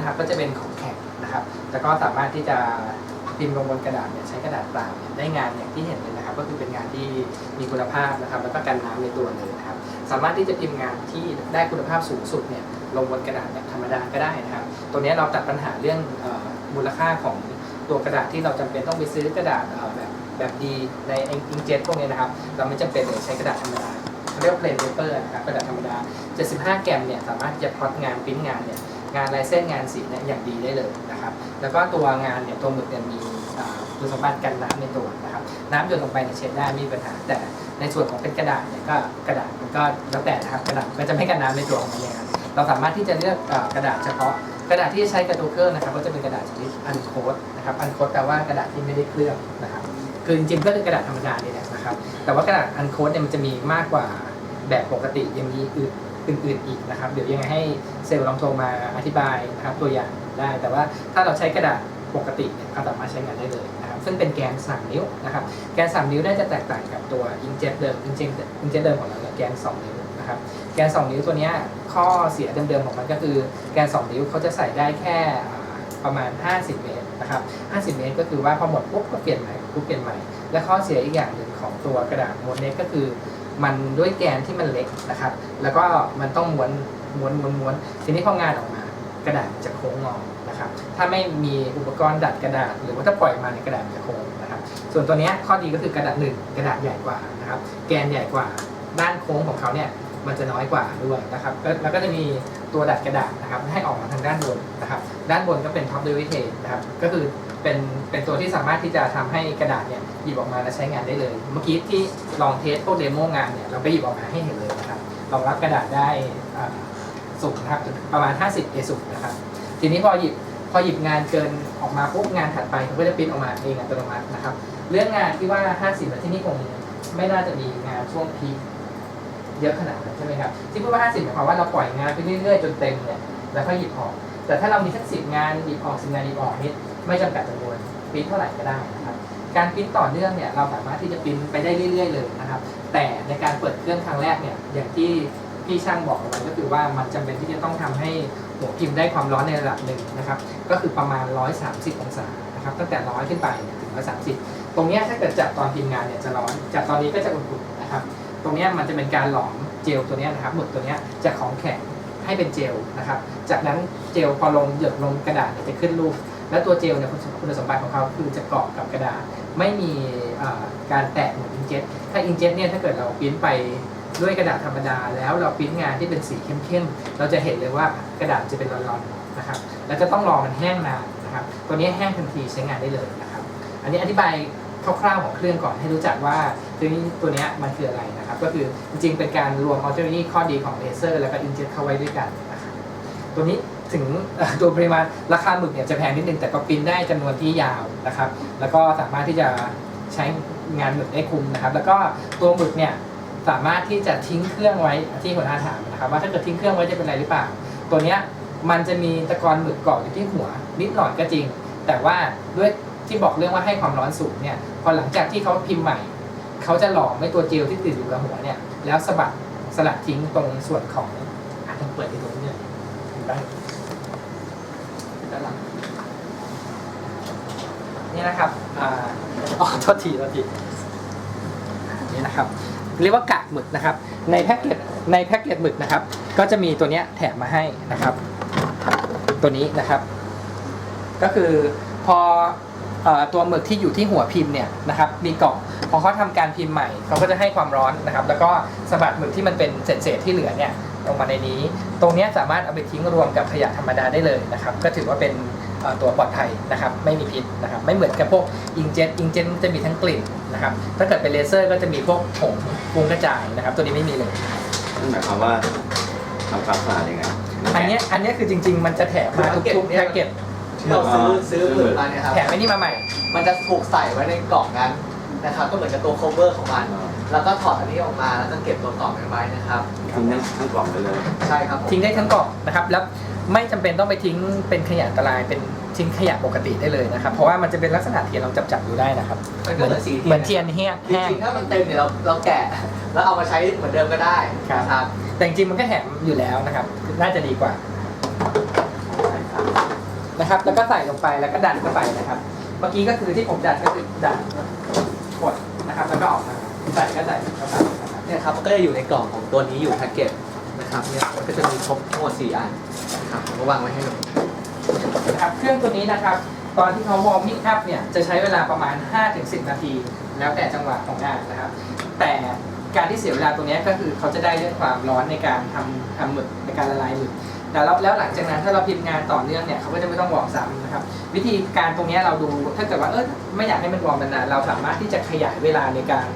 นะครับก็จะเป็นของแข็งนะครับ แล้วก็สามารถที่จะพิมพ์ลงบนกระดาษเนี่ยใช้กระดาษเปล่าเนี่ยได้งานอย่างที่เห็นเลยนะครับ ก็คือเป็นงานที่มีคุณภาพนะครับ แล้วก็กันน้ำในตัวเลยนะครับ สามารถที่จะพิมพ์งานที่ได้คุณภาพสูงสุดเนี่ยลงบนกระดาษแบบธรรมดาก็ได้นะครับ ตัวนี้เราตัดปัญหาเรื่องออมูลค่าของตัวกระดาษที่เราจำเป็นต้องไปซื้อกระดาษแบบแบบดีในอิงเจ็ตพวกนี้นะครับ เราไม่จำเป็นเลยใช้กระดาษธรรมดาเรียกว่า plain paper นะครับกระดาษธรรมดา 75 แกรมเนี่ยสามารถที่จะพอตงานปริ้นงานเนี่ย งานลายเส้นงานสีเนี่ยอย่างดีได้เลยนะครับ แล้วก็ตัวงานเนี่ยตัวหมึกเนี่ยมีคุณสมบัติกันน้ำในตัวนะครับ น้ำหยดลงไปเนี่ยเช็ดได้มีปัญหา แต่ในส่วนของเป็นกระดาษเนี่ยก็กระดาษมันก็แล้วแต่นะครับกระดาษก็จะไม่กันน้ำในตัวของมันเอย่างนั้นเราสามารถที่จะเลือกกระดาษเฉพาะกระดาษที่ใช้กระดูกเกอร์นะครับก็จะเป็นกระดาษชนิดอันโคดนะครับอันโคดแปลว่ากระดาษที่ไม่ได้เคลือบนะครับคือจริงๆก็คือกระดาษธรรมดานี่แหละนะครับ แต่ว่ากระดาษอันโคดเนี่ยมันจะมีมากกว่าแบบปกติยังมีอื่น อื่นๆอีกนะครับ เดี๋ยวยังไงให้เซลล์ลองโทรมาอธิบายนะครับตัวอย่างได้ แต่ว่าถ้าเราใช้กระดาษปกติเนี่ยก็สามารถใช้งานได้เลยนะครับ ซึ่งเป็นแกน 3 นิ้วนะครับ แกน 3 นิ้วได้จะแตกต่างกับตัวอิงเจ็ตเดิมอิงเจ็ตอิงเจ็ตเดิมของเราเนี่ยแกน 2 นิ้วนะครับ แกน 2 นิ้วตัวเนี้ยข้อเสียเดิมๆของมันก็คือแกน 2 นิ้วเขาจะใส่ได้แค่ประมาณ 50 เมตรนะครับ 50 เมตรก็คือว่าพอหมดปุ๊บก็เปลี่ยนใหม่ปุ๊บเปลี่ยนใหม่ และข้อเสียอีกอย่างหนึ่งของตัวกระดาษม้วนเล็กก็คือ มันด้วยแกนที่มันเล็กนะครับ แล้วก็มันต้องม้วนม้วนม้วนม้วนทีนี้พองานออกมากระดาษจะโค้งงอนะครับ ถ้าไม่มีอุปกรณ์ดัดกระดาษ หรือว่าถ้าปล่อยมาในยกระดาษจะโค้งนะครับ ส่วนตัวเนี้ยข้อดีก็คือกระดาษหนึ่งกระดาษใหญ่กว่านะครับ แกนใหญ่กว่าด้านโค้งของเขาเนี่ยมันจะน้อยกว่าด้วยนะครับ แล้วแล้วก็จะมีตัวดัดกระดาษนะครับ ให้ออกมาทางด้านบนนะครับ ด้านบนก็เป็นท็อปเดวิเทนะครับ ก็คือ เป็นเป็นตัวที่สามารถที่จะทำให้กระดาษเนี่ยหยิบออกมาและใช้งานได้เลย เมื่อกี้ที่ลองเทสพวกเดโมงานเนี่ยเราก็หยิบออกมาให้เห็นเลยนะครับรองรับกระดาษได้สูงนะครับประมาณ 50 เอสุนะครับ ทีนี้พอหยิบพอหยิบงานเกินออกมาปุ๊บงานถัดไปเขาก็จะปิ้นออกมาเองอัตโนมัตินะครับ เรื่องงานที่ว่า 50แล้วที่นี่คงไม่น่าจะมีงานช่วงพีคเยอะขนาดนั้นใช่ไหมครับที่พูดว่า 50หมายความว่าเราปล่อยงานไปเรื่อยๆจนเต็มเนี่ยแล้วก็หยิบออก แต่ถ้าเรามีสักสิบงานหยิบออกสิบงานหยิบออกนี่ ไม่จำกัดจำนวนปริ้นเท่าไหร่ก็ได้นะครับการปริ้นต่อเนื่องเนี่ยเราสามารถที่จะปริ้นไปได้เรื่อย ๆ เลยนะครับ แต่ในการเปิดเครื่องครั้งแรกเนี่ยอย่างที่พี่ช่างบอกเอาไว้ก็คือว่ามันจำเป็นที่จะต้องทำให้หัวพิมพ์ได้ความร้อนในระดับหนึ่งนะครับ ก็คือประมาณ 130 องศานะครับตั้งแต่ร้อยขึ้นไปเนี่ยถึง 130 ตรงนี้ถ้าเกิดจับตอนพิมพ์งานเนี่ยจะร้อนจับตอนนี้ก็จะอุ่นๆนะครับ ตรงนี้มันจะเป็นการหลอมเจลตัวนี้นะครับหมึกตัวนี้จากของแข็งให้เป็นเจลนะครับ จากนั้นเจลพอลงหยดลงกระดาษจะขึ้นรูป และตัวเจลเนี่ยคุณคุณสมบัติของเขาคือจะเกาะกับกระดาษ ไม่มีการแตกเหมือนอิงเจ็ตถ้าอิงเจ็ตเนี่ยถ้าเกิดเราปริ้นไปด้วยกระดาษธรรมดาแล้วเราปริ้นงานที่เป็นสีเข้มๆเราจะเห็นเลยว่ากระดาษจะเป็นร้อนๆนะครับ แล้วจะต้องรอมันแห้งนานนะครับ ตัวนี้แห้งทันทีใช้งานได้เลยนะครับ อันนี้อธิบายคร่าวๆของเครื่องก่อนให้รู้จักว่าตัวนี้ตัวนี้มันคืออะไรนะครับ ก็คือจริงๆเป็นการรวมออ t ต r นี่ข้อดีของเลเซอร์แล้วก็อินเจ็ตเข้าไว้ด้วยกันนะครับตัวนี้ ถึงตัวปริมาณราคาหมึกเนี่ยจะแพงนิดนึงแต่ก็ปริ้นได้จำนวนที่ยาวนะครับ แล้วก็สามารถที่จะใช้งานหมึกได้คุ้มนะครับ แล้วก็ตัวหมึกเนี่ยสามารถที่จะทิ้งเครื่องไว้ที่หัวหน้าถามนะครับ ว่าถ้าเกิดทิ้งเครื่องไว้จะเป็นอะไรหรือเปล่า ตัวเนี้ยมันจะมีตะกอนหมึกเกาะอยู่ที่หัวนิดหน่อยก็จริง แต่ว่าด้วยที่บอกเรื่องว่าให้ความร้อนสูงเนี่ยพอหลังจากที่เขาพิมพ์ใหม่เขาจะหลอมไม่ตัวเจลที่ติดอยู่กับหัวเนี่ยแล้วสะบัดสลัดทิ้งตรงส่วนของอะต้องเปิดในตรงนี้เลยไหม ด้านหลังนี่นะครับอ๋อโทษทีโทษทีนี่นะครับ เรียกว่ากากหมึกนะครับ ในแพ็กเกจในแพ็กเกจหมึกนะครับ ก็จะมีตัวเนี้ยแถมมาให้นะครับ ตัวนี้นะครับ ก็คือพอตัวหมึกที่อยู่ที่หัวพิมพ์เนี่ยนะครับ มีกล่องพอเขาทำการพิมพ์ใหม่เขาก็จะให้ความร้อนนะครับ แล้วก็สะบัดหมึกที่มันเป็นเศษๆที่เหลือเนี่ย ลงมาในนี้ ตรงเนี้ยสามารถเอาไปทิ้งรวมกับขยะธรรมดาได้เลยนะครับ ก็ถือว่าเป็นเอ่อตัวปลอดภัยนะครับไม่มีพิษนะครับไม่เหมือนกับพวกอิงเจ็ตอิงเจ็ตจะมีทั้งกลิ่นนะครับถ้าเกิดเป็นเลเซอร์ก็จะมีพวกผงฟุ้งกระจายนะครับ ตัวนี้ไม่มีเลยนั่นหมายความว่าทำความสะอาดยังไงอันเนี้ยอันเนี้ยคือจริง ๆ มันจะแถมมาทุกๆแพ็กเกจเราซื้อซื้อหมึกมาเนี่ยครับแถมไอ้นี่มาใหม่ มันจะถูกใส่ไว้ในกล่องนั้น นะครับก็เหมือนกับตัว cover ของมันคแล้วก็ถอดอันนี้ออกมาแล้วก็เก็บตัวกล่องไว้นะครับทิ้งได้ทั้งกล่องไปเลยใช่ครับผมทิ้งได้ทั้งกล่องนะครับ แล้วไม่จำเป็นต้องไปทิ้งเป็นขยะอันตรายเป็นทิ้งขยะปกติได้เลยนะครับ เพราะว่ามันจะเป็นลักษณะเทียนลองจับจับๆดูได้นะครับมันเหก็มือนเหมือนสีเหมือนเทียนแห้งจแห้ง ริงๆถ้ามันเต็มเนี่ยเราเราแกะ แล้วเอามาใช้เหมือนเดิมก็ได้ครับ นะครับ แต่จริงๆมันก็แถมอยู่แล้วนะครับ น่าจะดีกว่านะครับ แล้วก็ใส่ลงไปแล้วก็ดันเข้าไปนะครับ เมื่อกี้ก็คือที่ผมดันก็คือดัน กดนะครับแล้วก็ออกมาใส่ก็ใส่เข้าไปนะครับเนี่ยครับมันก็จะอยู่ในกล่องของตัวนี้อยู่แพ็กเกจนะครับเนี่ยมันก็จะมีครบทั้งหมด4อันนะครับผมก็วางไว้ให้ดูนะครับเครื่องตัวนี้นะครับ ตอนที่เขาวอร์มมิ่งอัพเนี่ยจะใช้เวลาประมาณ 5-10 นาที แล้วแต่จังหวะของงานนะครับ แต่การที่เสียเวลาตรงเนี้ยก็คือเขาจะได้เรื่องความร้อนในการทำทำหมึกในการละลายหมึก แต่แล้วแล้วหลังจากนั้นถ้าเราพิมพ์งานต่อเนื่องเนี่ยเขาก็จะไม่ต้องวอร์มซ้ำนะครับวิธีการตรงนี้เราดูถ้าเกิดว่าเออไม่อยากให้มันวอร์มนานเราสามารถที่จะขยายเวลาในการ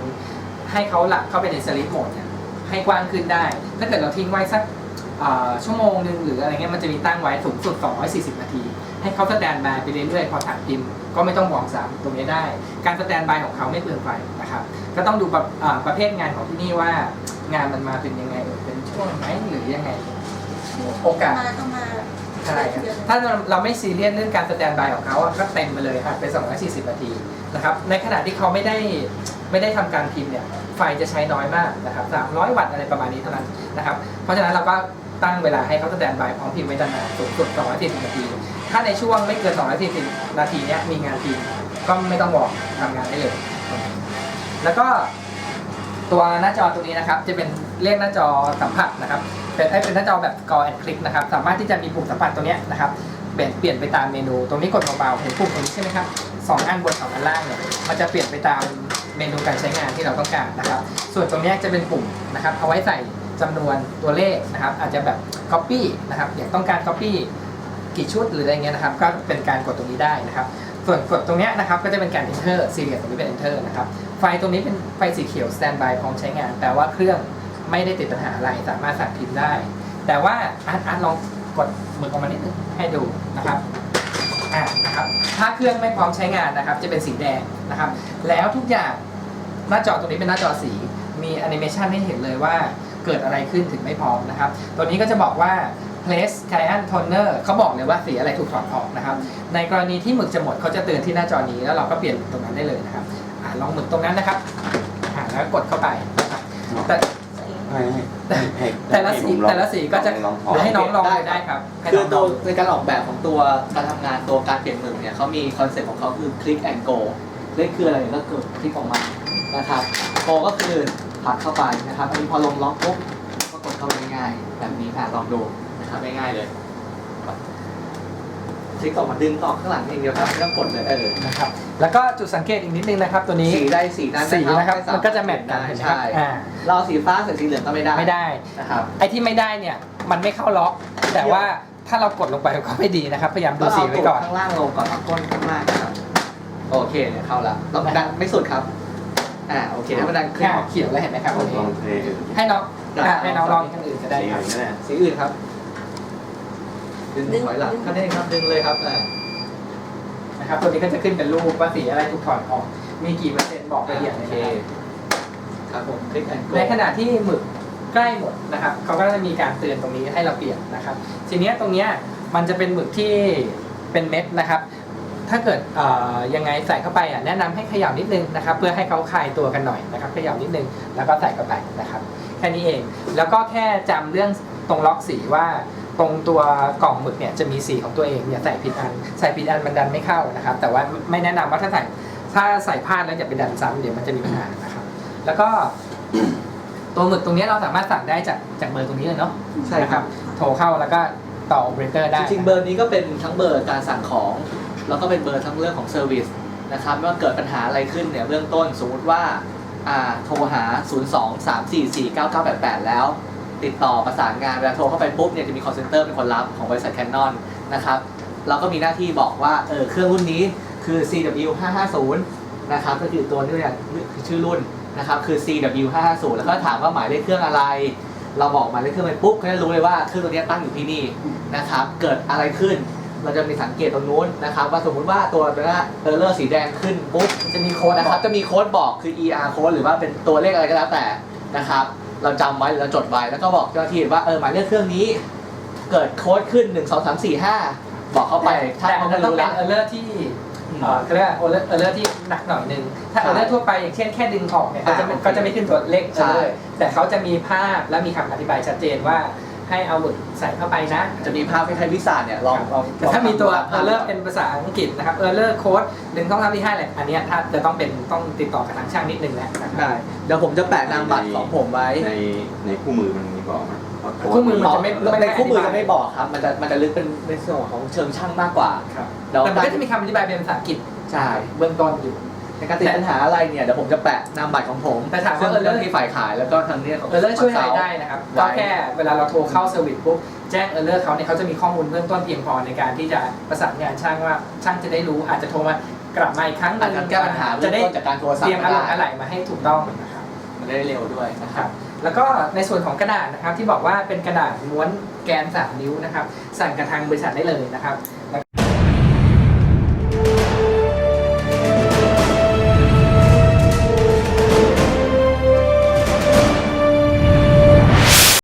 ให้เขาหลับเข้าไปในสลิปโหมดเนี่ยให้กว้างขึ้นได้ ถ้าเกิดเราทิ้งไว้สักชั่วโมงหนึ่งหรืออะไรเงี้ยมันจะมีตั้งไว้สูงสุด 240 นาที ให้เขาสแตนบายไปเรื่อยๆ พอถักพิมพ์ก็ไม่ต้องวอร์มซ้ำตรงนี้ได้ การสแตนบายของเขาไม่เปลืองไฟนะครับ ก็ต้องดูแบบประเภทงานของที่นี่ว่างานมันมาเป็นยังไงเป็นช่วงไหมหรือยังไง โอกาส มาเอามาใช่ครับถ้าเราเราไม่ซีเรียสเรื่องการสแตนบายของเขาอะก็เต็มไปเลยอัดไป240นาทีนะครับในขณะที่เขาไม่ได้ไม่ได้ทำการพิมพ์เนี่ยไฟจะใช้น้อยมากนะครับ300 วัตต์อะไรประมาณนี้เท่านั้นนะครับเพราะฉะนั้นเราก็ตั้งเวลาให้เขาสแตนบายพร้อมพิมพ์ไว้นานๆสูงสุด240นาที ถ้าในช่วงไม่เกิน240นาทีเนี้ยมีงานพิมพ์ก็ไม่ต้องบอกทำงานได้เลย แล้วก็ ตัวหน้าจอตัวนี้นะครับ จะเป็นเรียกหน้าจอสัมผัสนะครับ เป็นให้เป็นหน้าจอแบบ Call and Click นะครับ สามารถที่จะมีปุ่มสัมผัสตัวนี้นะครับเปลี่ยนเปลี่ยนไปตามเมนู ตรงนี้กดเบาๆเห็นปุ่มตรงนี้ใช่ไหมครับสองอันบนสองอันล่างเนี่ยมันจะเปลี่ยนไปตามเมนูการใช้งานที่เราต้องการนะครับ ส่วนตรงนี้จะเป็นปุ่มนะครับ เอาไว้ใส่จำนวนตัวเลขนะครับ อาจจะแบบ Copy นะครับ อยากต้องการ Copy กี่ชุดหรืออะไรเงี้ยนะครับ ก็เป็นการกดตรงนี้ได้นะครับ ส่วนกดตรงนี้นะครับก็จะเป็นการ enter สี่เหลี่ยมตรงนี้เป็น enter นะครับ ไฟตรงนี้เป็นไฟสีเขียว standby พร้อมใช้งาน แปลว่าเครื่องไม่ได้ติดปัญหาอะไร สามารถสั่งพิมพ์ได้ แต่ว่าอาร์ตอาร์ตลองกดมึกออกมานิดนึงให้ดูนะครับอ่านะครับถ้าเครื่องไม่พร้อมใช้งานนะครับ จะเป็นสีแดงนะครับ แล้วทุกอย่างหน้าจอตรงนี้เป็นหน้าจอสี มีแอนิเมชันให้เห็นเลยว่าเกิดอะไรขึ้นถึงไม่พร้อมนะครับ ตัวนี้ก็จะบอกว่า place client toner เขาบอกเลยว่าสีอะไรถูกถอดออกนะครับ ในกรณีที่หมึกจะหมดเขาจะเตือนที่หน้าจอนี้แล้วเราก็เปลี่ยนตรงนั้นได้เลยนะครับอ่าลองหมึกตรงนั้นนะครับอ่าแล้วกดเข้าไปนะครับแต่ให้ให้ให้แต่ละสีให้ผมองแต่ละสีก็จะลองถอดให้น้องลองดูได้ครับให้คือน้ตัอวงลองในการออกแบบของตัวการทำงานตัวการเปลี่ยนหมึกเนี่ยเขามีคอนเซ็ปต์ของเขาคือ click and go เล่นคืออะไรก็คือคลิกออกมานะครับ go ก็คือผลักเข้าไปนะครับอันนี้พอลงล็อกปุ๊บก็กดเข้าไปง่ายๆแบบนี้ค่ะลองดูนะ ครับง่ายๆเลยคลิกออกมาดึงต่อข้างหลังอย่างเดียวครับไม่ต้องกดเลยเออนะครับแล้วก็จุดสังเกตอีกนิดนึงนะครับ ตัวนี้สีได้สีนั้นสีนะครับไสาารถมันก็จะแมทกันเห็นไหมครับใช่อ่าเราสีฟ้าใส่สีเหลืองก็ไม่ได้ไม่ได้ นะครับไอ้ที่ไม่ได้เนี่ยมันไม่เข้าล็อก แต่ว่าถ้าเรากดลงไปก็ไม่ดีนะครับ พยายามดูสีไว้ก่อน ข้างล่างลงก่อนเอาก้นข้างล่างนะครับโอเคเนี่ยเข้าละต้องดันไม่สุดครับอ่าโอเคให้มันดันขึ้นแค่เขียวแล้วเห็นไหมครับลตรองงนี้ลองเทดูให้น้องอะให้น้องลองกันอื่นก็ได้สีครับก็ได้สีอื่นครับ ดึงถอยหลังก็ได้ครับดึงเลยครับอ่านะครับ ตัวนี้ก็จะขึ้นเป็นรูปว่าสีอะไรถูกถอดออก มีกี่เปอร์เซ็นต์บอกละเอียดเลยโอเคนะครับครับผมคลิกแอนด์ในขณะที่หมึกใกล้หมดนะครับเขาก็จะมีการเตือนตรงนี้ให้เราเปลี่ยนนะครับ ทีเนี้ยตรงเนี้ยมันจะเป็นหมึกที่เป็นเม็ดนะครับ ถ้าเกิดเอ่อยังไงใส่เข้าไปอะแนะนำให้เขย่านิดนึงนะครับ เพื่อให้เขาคลายตัวกันหน่อยนะครับเขย่านิดนึงแล้วก็ใส่เข้าไปนะครับ แค่นี้เอง แล้วก็แค่จำเรื่องตรงล็อกสีว่า ตรงตัวกล่องหมึกเนี่ยจะมีสีของตัวเองอย่าใส่ผิดอัน ใส่ผิดอันมันดันไม่เข้านะครับ แต่ว่าไม่แนะนำว่าถ้าใส่ถ้าใส่พลาดแล้วอย่าไปดันซ้ำเดี๋ยวมันจะมีปัญหานะครับ แล้วก็ตัวหมึกตรงนี้เราสามารถสั่งได้จากจากเบอร์ตรงนี้เลยเนาะใช่ครับ โทรเข้าแล้วก็ต่อโอเปอเรเตอร์ได้ จริงๆเบอร์นี้ก็เป็นทั้งเบอร์การสั่งของ แล้วก็เป็นเบอร์ทั้งเรื่องของเซอร์วิสนะครับไม่ว่าเกิดปัญหาอะไรขึ้นเนี่ยเบื้องต้นสมมติว่าอ่าโทรหา 0 2 3 4 4 9 9 8 8 แล้ว ติดต่อประสานงานเวลาโทรเข้าไปปุ๊บเนี่ยจะมี call center เป็นคนรับของบริษัท Canon นะครับเราก็มีหน้าที่บอกว่าเออเครื่องรุ่นนี้คือ CW 550 นะครับก็คือตัวนี้เนี่ยคือชื่อรุ่นนะครับคือ CW 550 แล้วก็ถามว่าหมายเลขเครื่องอะไร เราบอกหมายเลขเครื่องไปปุ๊บเขาจะรู้เลยว่าเครื่องตัวนี้ตั้งอยู่ที่นี่นะครับเกิดอะไรขึ้นเราจะมีสังเกตตรงนู้นนะครับว่าสมมุติว่าตัวเออร์เลอร์สีแดงขึ้นปุ๊บจะมีโค้ดนะครับบจะมีโค้ดบอกคือ ER โค้ดหรือว่าเป็นตัวเลขอะไรก็แล้วแต่นะครับ เราจำไว้หรือเราจดไว้แล้วก็บอกเจ้าหน้าที่ว่าเออหมายเลขเครื่องนี้ เกิดโค้ดขึ้น1 2 3 4 5บอกเข้าไปถ้าแต่เขามัไม่นต้องรู้เป็ละนเออร์เลอร์ที่เอ่อเขาเรียกว่าเออร์เลอร์เออร์เลอร์ที่หนักหน่อยนึงถ้าใช่เออร์เลอร์ทั่วไปอย่างเช่นแค่ดึงออกเนี่ยอ่าก็จะไม่โอเคก็จะไม่ขึ้นตัวเลขเอใช่อร์เลอร์แต่เขาจะมีภาพและมีคำอธิบายชัดเจนว่า ให้เอาหมุดใส่เข้าไปนะ จะมีภาพคล้ายๆวิสาเนี่ยลองลองแต่ถ้ามีตัวลงเออร์เลอร์เป็นภาษาอังกฤษนะครับเออร์เลอร์โค้ดหนึ่งต้องทำที่ห้าเลยอันเนี้ยถ้าจะต้องเป็นต้องติดต่อกับทางช่างนิดนึงแล้วนะครับ ได้เดี๋ยวผมจะแปะนามบัตรของผมไว้ ในในคู่มือมันมีบอกไหมว่าโค้ดคู่มือมันจะไม่ไม่ได้ในคู่มืออธิบายจะไม่บอกครับ มันจะมันจะลึกเป็นในส่วนของเชิงช่างมากกว่าครับเดี๋ยวแต่มันก็จะมีคำอธิบายเป็นภาษาอังกฤษใช่ เบื้องต้นอยู่ ในการติดปัญหาอะไรเนี่ยเดี๋ยวผมจะแปะนามบัตรของผมแต่ถามว่าซึ่งเออเรื่องที่ฝ่ายขายแล้วก็ทางเนี้ยของ เออร์เลอร์ช่วยอะไรได้นะครับไว้ ก็แค่เวลาเราโทรเข้าเซอร์วิสปุ๊บแจ้งเออร์เลอร์เขาเนี่ยเขาจะมีข้อมูลเบื้องต้นเพียงพอในการที่จะประสานงานช่างว่าช่างจะได้รู้อาจจะโทรมากลับมาอีกครั้งหอาจนึจะงแก้ปัญหาจะเบื้องได้ต้นจากการโทรเตศัพรียมท์อะก็ไรได้อะไรมาให้ถูกต้องนะครับ มันได้เร็วด้วยนะนะคครัรับบ แล้วก็ในส่วนของกระดาษนะครับที่บอกว่าเป็นกระดาษม้วนแกน 3 นิ้วนะครับสั่งกับทางบริษัทได้เลยนะครับ